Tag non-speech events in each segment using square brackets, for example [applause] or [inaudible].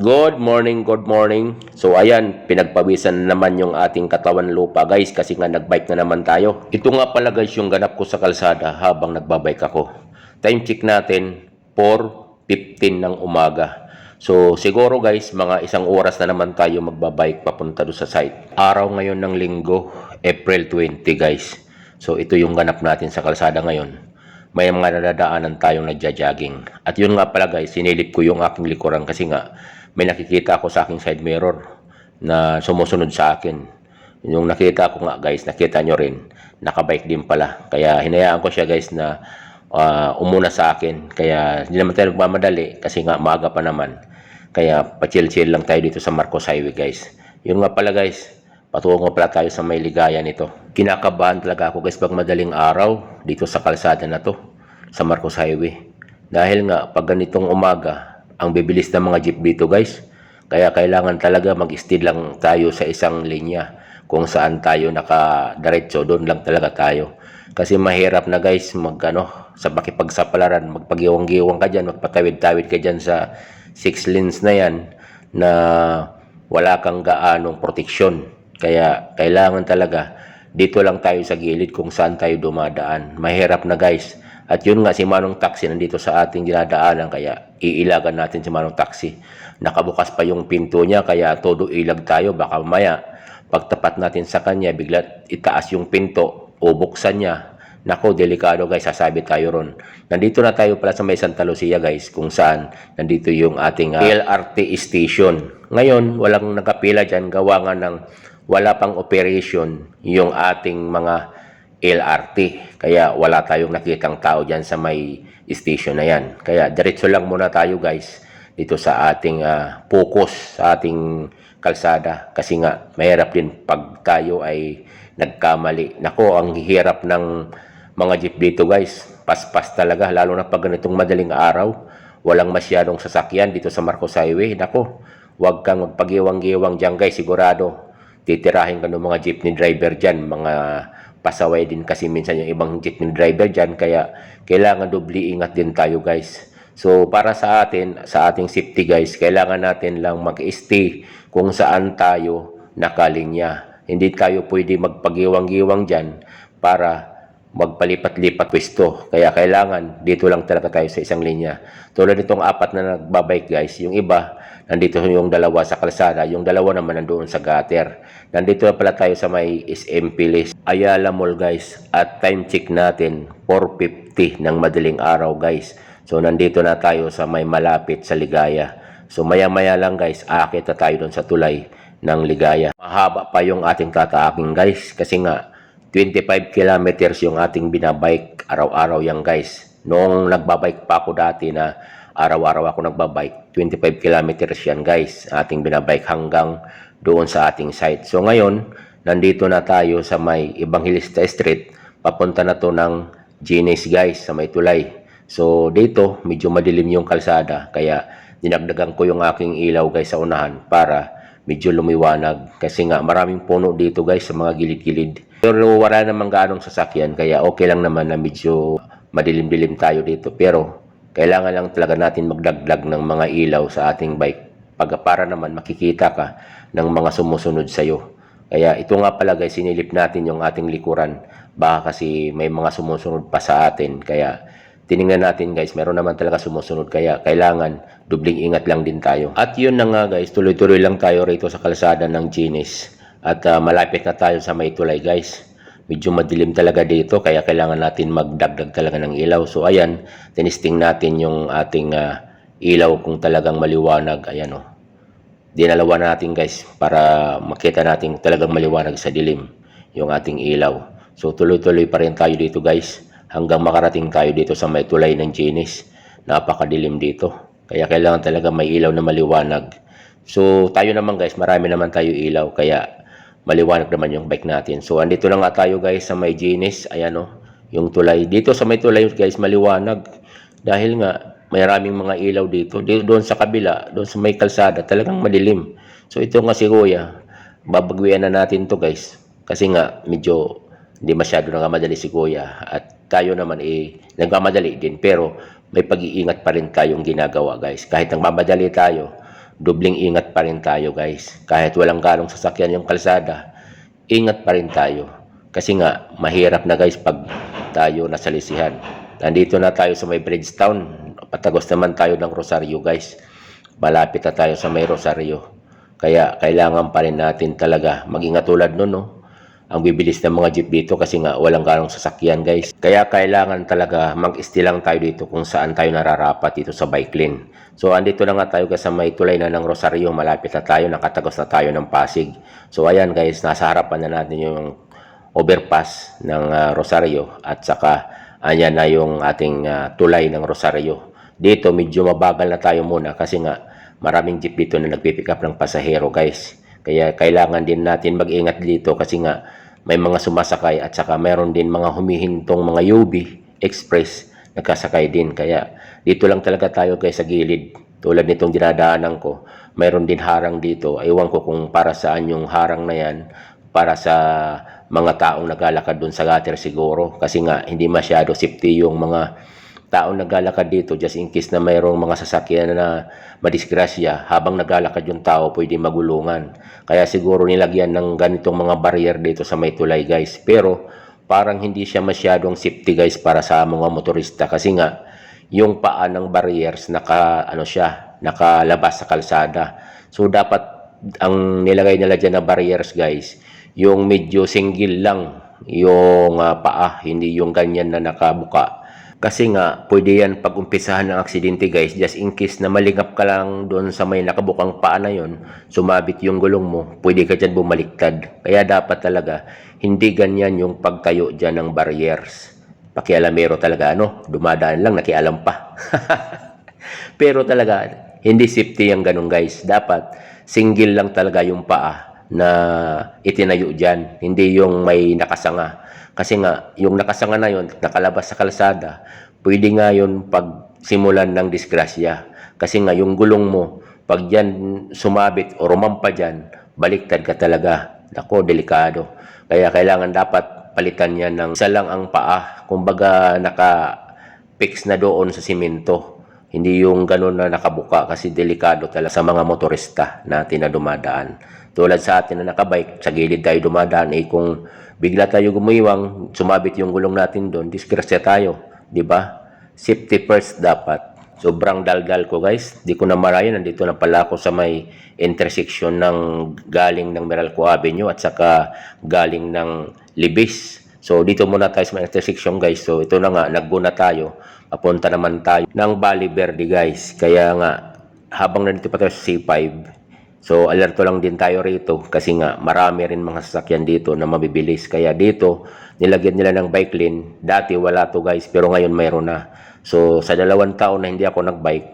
Good morning, good morning. So ayan, pinagpawisan na naman yung ating katawan lupa guys kasi nga nagbike na naman tayo. Ito nga pala guys yung ganap ko sa kalsada habang nagbabike ako. Time check natin 4.15 ng umaga. So siguro guys, mga isang oras na naman tayo magbabike papunta do sa site. Araw ngayon ng linggo, April 20 guys. So ito yung ganap natin sa kalsada ngayon may mga nadadaanan tayong nagja-jogging. At yun nga pala guys, sinilip ko yung aking likuran kasi nga may nakikita ako sa aking side mirror na sumusunod sa akin. Yung nakita ko nga guys, nakita nyo rin, nakabike din pala. Kaya hinayaan ko siya guys na ah, umuna sa akin. Kaya hindi naman tayo nagmamadali kasi nga maaga pa naman. Kaya pa-chill-chill lang tayo dito sa Marcos Highway guys. Yun nga pala guys, patungo pala tayo sa may ligaya nito. Kinakabahan talaga ako guys pag madaling araw dito sa kalsada na to sa Marcos Highway. Dahil nga pag ganitong umaga, ang bibilis ng mga jeep dito guys. Kaya kailangan talaga mag-stead lang tayo sa isang linya kung saan tayo nakadiretso, doon lang talaga tayo. Kasi mahirap na guys mag ano, sa makipagsapalaran, magpagiwang-giwang ka dyan, magpatawid-tawid ka dyan sa six lanes na yan na wala kang gaanong proteksyon. Kaya kailangan talaga dito lang tayo sa gilid kung saan tayo dumadaan. Mahirap na guys. At yun nga si Manong Taxi nandito sa ating dinadaanan kaya iilagan natin si Manong Taxi. Nakabukas pa yung pinto niya kaya todo ilag tayo baka mamaya pagtapat natin sa kanya bigla itaas yung pinto o buksan niya. Nako, delikado guys, sasabi tayo ron. Nandito na tayo pala sa may Santa Lucia guys, kung saan nandito yung ating ah, LRT station. Ngayon, walang nakapila dyan, gawa nga ng wala pang operation yung ating mga LRT. Kaya wala tayong nakitang tao dyan sa may station na yan. Kaya diretso lang muna tayo guys dito sa ating ah, focus sa ating kalsada. Kasi nga mahirap din pag tayo ay nagkamali. Nako, ang hirap ng mga jeep dito guys. Paspas talaga lalo na pag ganitong madaling araw. Walang masyadong sasakyan dito sa Marcos Highway. Nako, huwag kang magpagiwang-giwang dyan guys. Sigurado titirahin ka ng mga jeepney driver dyan, mga pasaway din kasi minsan yung ibang jeepney driver dyan, kaya kailangan dubli ingat din tayo guys. So para sa atin, sa ating safety guys, kailangan natin lang mag-stay kung saan tayo nakalinya. Hindi tayo pwede magpagiwang-giwang dyan para magpalipat-lipat pwesto. Kaya kailangan dito lang talaga tayo sa isang linya. Tulad nitong apat na nagbabike guys, yung iba nandito yung dalawa sa kalsada, yung dalawa naman nandoon sa gutter. Nandito na pala tayo sa may SMP list. Ayala Mall guys, at time check natin 4.50 ng madaling araw guys. So nandito na tayo sa may malapit sa Ligaya. So maya-maya lang guys, aakit na tayo doon sa tulay ng Ligaya. Mahaba pa yung ating tataaking guys kasi nga 25 kilometers yung ating binabike araw-araw yan guys. Noong nagbabike pa ako dati na araw-araw ako nagbabike, 25 kilometers yan guys, ating binabike hanggang doon sa ating site. So ngayon, nandito na tayo sa may Evangelista Street, papunta na to ng Genius guys, sa may tulay. So dito, medyo madilim yung kalsada, kaya dinagdagan ko yung aking ilaw guys sa unahan para medyo lumiwanag. Kasi nga maraming puno dito guys sa mga gilid-gilid. Pero wala namang gaanong sasakyan, kaya okay lang naman na medyo madilim-dilim tayo dito. Pero kailangan lang talaga natin magdagdag ng mga ilaw sa ating bike pag para naman makikita ka ng mga sumusunod sa iyo. Kaya ito nga pala guys, sinilip natin yung ating likuran. Baka kasi may mga sumusunod pa sa atin. Kaya tiningnan natin guys, meron naman talaga sumusunod. Kaya kailangan dubling ingat lang din tayo. At yun na nga guys, tuloy-tuloy lang tayo rito sa kalsada ng Ginis. At ah, malapit na tayo sa may tulay guys medyo madilim talaga dito kaya kailangan natin magdagdag talaga ng ilaw. So ayan, tinisting natin yung ating ah, ilaw kung talagang maliwanag. Ayan oh. Dinalawa natin guys para makita natin talagang maliwanag sa dilim yung ating ilaw. So tuloy-tuloy pa rin tayo dito guys hanggang makarating tayo dito sa may tulay ng Genis. Napakadilim dito. Kaya kailangan talaga may ilaw na maliwanag. So tayo naman guys, marami naman tayo ilaw kaya maliwanag naman yung bike natin. So, andito na nga tayo guys sa may Genis. Ayan o, yung tulay. Dito sa may tulay guys, maliwanag. Dahil nga, may maraming mga ilaw dito. Dito doon sa kabila, doon sa may kalsada, talagang madilim. So, ito nga si Kuya. Babagwian na natin to guys. Kasi nga, medyo hindi masyado nagmamadali si Kuya. At tayo naman eh, nagmamadali din. Pero, may pag-iingat pa rin tayong ginagawa guys. Kahit nagmamadali tayo, dubling ingat pa rin tayo guys. Kahit walang galong sasakyan yung kalsada, ingat pa rin tayo. Kasi nga, mahirap na guys pag tayo nasa lisihan. Nandito na tayo sa may Bridgetown. Patagos naman tayo ng Rosario guys. Malapit na tayo sa may Rosario. Kaya kailangan pa rin natin talaga mag-ingat tulad nun, no? Ang bibilis ng mga jeep dito kasi nga walang ganong sasakyan, guys. Kaya kailangan talaga mag-stilang tayo dito kung saan tayo nararapat dito sa bike lane. So, andito na nga tayo guys sa may tulay na ng Rosario. Malapit na tayo, nakatagos na tayo ng Pasig. So, ayan guys, nasa harapan na natin yung overpass ng ah, Rosario at saka ayan na yung ating ah, tulay ng Rosario. Dito medyo mabagal na tayo muna kasi nga maraming jeep dito na nagpipick up ng pasahero guys. Kaya kailangan din natin mag-ingat dito kasi nga may mga sumasakay at saka meron din mga humihintong mga UB Express nagkasakay din. Kaya dito lang talaga tayo guys sa gilid. Tulad nitong dinadaanan ko, mayroon din harang dito. Ewan ko kung para saan yung harang na yan. Para sa mga taong naglalakad doon sa gutter siguro. Kasi nga, hindi masyado safety yung mga taong naglalakad dito just in case na mayroong mga sasakyan na madisgrasya habang naglalakad yung tao pwede magulungan. Kaya siguro nilagyan ng ganitong mga barrier dito sa may tulay guys. Pero parang hindi siya masyadong safety guys para sa mga motorista kasi nga yung paa ng barriers naka ano siya nakalabas sa kalsada. So dapat ang nilagay nila diyan na barriers guys yung medyo single lang yung ah, paa hindi yung ganyan na nakabuka kasi nga, pwede yan pag umpisahan ng aksidente guys, just in case na malingap ka lang doon sa may nakabukang paa na yon, sumabit yung gulong mo, pwede ka dyan bumaliktad. Kaya dapat talaga, hindi ganyan yung pagtayo dyan ng barriers. Pakialamero talaga, ano, dumadaan lang, nakialam pa. [laughs] Pero talaga, hindi safety yung ganun guys. Dapat, single lang talaga yung paa na itinayo dyan. Hindi yung may nakasanga. Kasi nga, yung nakasanga na yun, nakalabas sa kalsada, pwede nga yun pag simulan ng disgrasya. Kasi nga, yung gulong mo, pag yan sumabit o rumampa dyan, baliktad ka talaga. Nako, delikado. Kaya kailangan dapat palitan yan ng isa lang ang paa. Kumbaga, naka-fix na doon sa simento. Hindi yung ganun na nakabuka kasi delikado talaga sa mga motorista natin na dumadaan. Tulad sa atin na nakabike, sa gilid tayo dumadaan, eh kung bigla tayo gumiwang, sumabit yung gulong natin doon, disgrasya tayo. di ba? Safety first dapat. Sobrang daldal ko guys. Di ko na marayan. Nandito na pala ako sa may intersection ng galing ng Meralco Avenue at saka galing ng Libis. So dito muna tayo sa may intersection guys. So ito na nga, nagguna tayo. Papunta naman tayo ng Bali Verde guys. Kaya nga, habang nandito pa tayo sa C5, So, alerto lang din tayo rito kasi nga marami rin mga sasakyan dito na mabibilis. Kaya dito, nilagyan nila ng bike lane. Dati wala to guys, pero ngayon mayroon na. So, sa dalawang taon na hindi ako nagbike,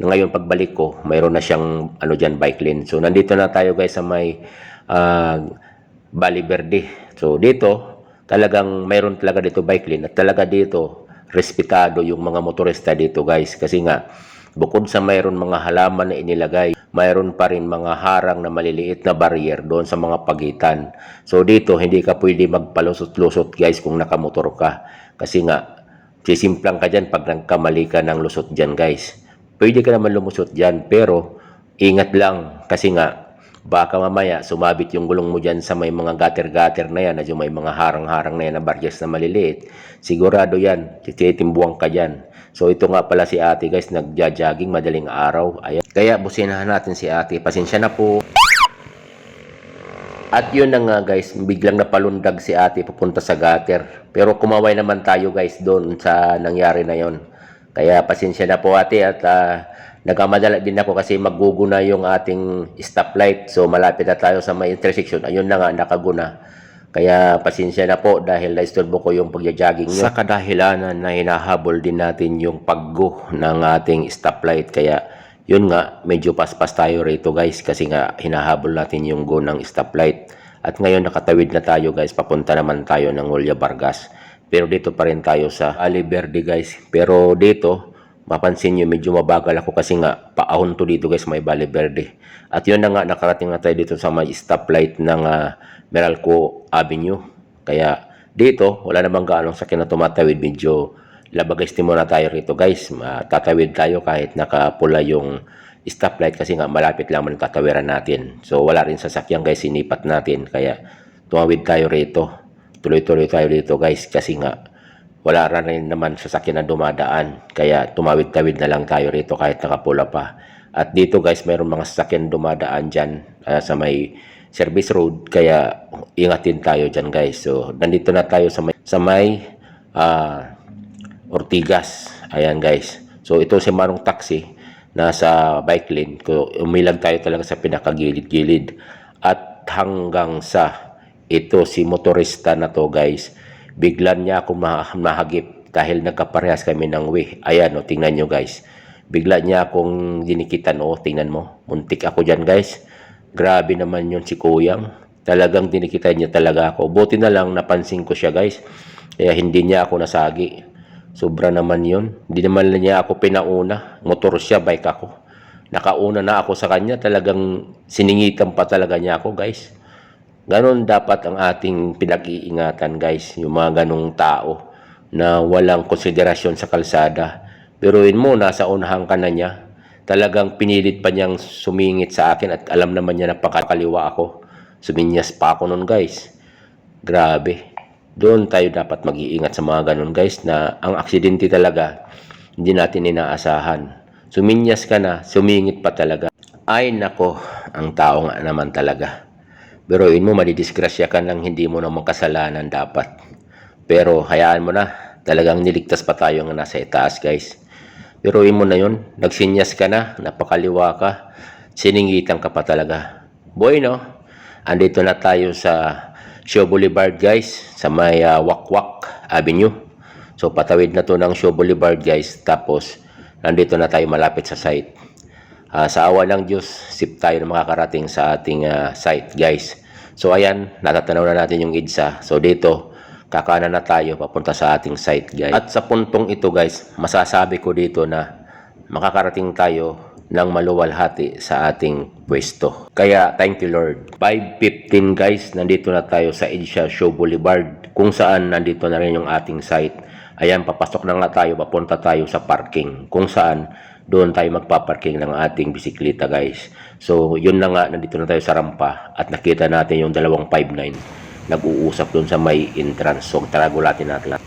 ngayon pagbalik ko, mayroon na siyang ano dyan, bike lane. So, nandito na tayo guys sa may uh, Bali Verde. So, dito, talagang mayroon talaga dito bike lane. At talaga dito, respetado yung mga motorista dito guys. Kasi nga, bukod sa mayroon mga halaman na inilagay, mayroon pa rin mga harang na maliliit na barrier doon sa mga pagitan. So dito, hindi ka pwede magpalusot-lusot guys kung nakamotor ka. Kasi nga, sisimplang ka dyan pag nagkamali ka ng lusot dyan guys. Pwede ka naman lumusot dyan, pero ingat lang kasi nga, baka mamaya sumabit yung gulong mo dyan sa may mga gutter-gutter na yan, at yung may mga harang-harang na yan na barriers na maliliit. Sigurado yan, tititimbuang ka dyan. So ito nga pala si ate guys, nagja-jogging madaling araw. Ayan. Kaya businahan natin si ate. Pasensya na po. At yun na nga guys, biglang napalundag si ate papunta sa gutter. Pero kumaway naman tayo guys doon sa nangyari na yon. Kaya pasensya na po ate at uh, nagkamadala din ako kasi magguguna yung ating stoplight. So malapit na tayo sa may intersection. Ayun na nga, nakaguna. Kaya pasensya na po dahil naisturbo ko yung pagja-jogging nyo. Sa kadahilanan na hinahabol din natin yung paggo ng ating stoplight. Kaya yun nga, medyo paspas tayo rito guys kasi nga hinahabol natin yung go ng stoplight. At ngayon nakatawid na tayo guys, papunta naman tayo ng Julia Vargas. Pero dito pa rin tayo sa Ali Verde guys. Pero dito, mapansin nyo medyo mabagal ako kasi nga paahon to dito guys may Valle Verde. At yun na nga, nakarating na tayo dito sa may stoplight ng uh, Meralco Avenue. Kaya dito, wala namang gaanong sakyan na tumatawid. Medyo labagay muna tayo rito guys. Tatawid tayo kahit nakapula yung stoplight kasi nga malapit lang man tatawiran natin. So wala rin sasakyan guys, sinipat natin. Kaya tumawid tayo rito. Tuloy-tuloy tayo dito guys kasi nga wala rin naman sasakyan na dumadaan. Kaya tumawid-tawid na lang tayo rito kahit nakapula pa. At dito guys, mayroon mga sasakyan dumadaan dyan ah, sa may service road. Kaya ingatin tayo dyan guys. So nandito na tayo sa may, sa may ah, Ortigas. Ayan guys. So ito si Manong Taxi nasa bike lane. Umilag tayo talaga sa pinakagilid-gilid. At hanggang sa ito si motorista na to guys. Biglan niya ako ma- mahagip dahil nagkaparehas kami ng way. Ayan o, tingnan nyo guys. Bigla niya akong dinikitan o, tingnan mo. Muntik ako dyan guys. Grabe naman yun si Kuyang. Talagang dinikitan niya talaga ako. Buti na lang napansin ko siya guys. Kaya hindi niya ako nasagi. Sobra naman yun. Hindi naman niya ako pinauna. Motor siya, bike ako. Nakauna na ako sa kanya. Talagang siningitan pa talaga niya ako guys. Ganon dapat ang ating pinag-iingatan guys. Yung mga ganong tao na walang konsiderasyon sa kalsada. Pero mo, nasa unahan ka na niya. Talagang pinilit pa niyang sumingit sa akin at alam naman niya na pakakaliwa ako. Suminyas pa ako nun guys. Grabe. Doon tayo dapat mag-iingat sa mga ganun guys na ang aksidente talaga hindi natin inaasahan. Suminyas ka na, sumingit pa talaga. Ay nako, ang tao nga naman talaga. Biruin mo, madidisgrasya ka lang hindi mo naman kasalanan dapat. Pero hayaan mo na, talagang niligtas pa tayo nga nasa itaas guys. Biruin mo na yun, nagsinyas ka na, napakaliwa ka, siningitan ka pa talaga. Boy no, andito na tayo sa Show Boulevard guys, sa may ah, Wakwak Avenue. So patawid na to ng Show Boulevard guys, tapos nandito na tayo malapit sa site. Ah, sa awa ng Diyos, sip tayo na makakarating sa ating ah, site, guys. So, ayan, natatanaw na natin yung EDSA. So, dito, kakana na tayo papunta sa ating site, guys. At sa puntong ito, guys, masasabi ko dito na makakarating tayo ng maluwalhati sa ating pwesto. Kaya, thank you, Lord. 5.15, guys, nandito na tayo sa EDSA Show Boulevard, kung saan nandito na rin yung ating site. Ayan, papasok na nga tayo, papunta tayo sa parking, kung saan doon tayo magpaparking ng ating bisikleta guys. So, yun na nga, nandito na tayo sa rampa at nakita natin yung dalawang 5'9 nag-uusap doon sa may entrance. So, tara gulatin natin.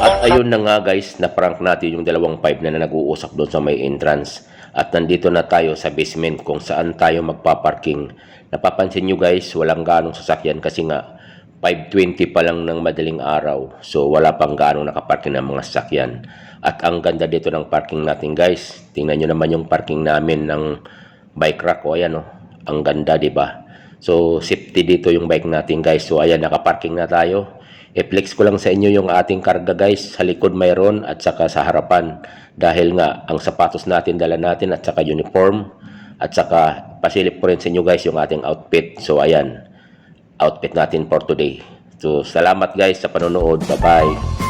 At ayun na nga guys, na-prank natin yung dalawang 5 na nag-uusap doon sa may entrance. At nandito na tayo sa basement kung saan tayo magpaparking. Napapansin nyo guys, walang ganong sasakyan kasi nga 5.20 pa lang ng madaling araw. So wala pang gaano nakaparking ng mga sasakyan. At ang ganda dito ng parking natin guys. Tingnan nyo naman yung parking namin ng bike rack. O ayan o. Ang ganda ba? So safety dito yung bike natin guys. So ayan nakaparking na tayo. I-flex ko lang sa inyo yung ating karga guys. Sa likod mayroon at saka sa harapan. Dahil nga ang sapatos natin dala natin at saka uniform. At saka pasilip ko rin sa inyo guys yung ating outfit. So ayan outfit natin for today. So, salamat guys sa panonood. Bye-bye.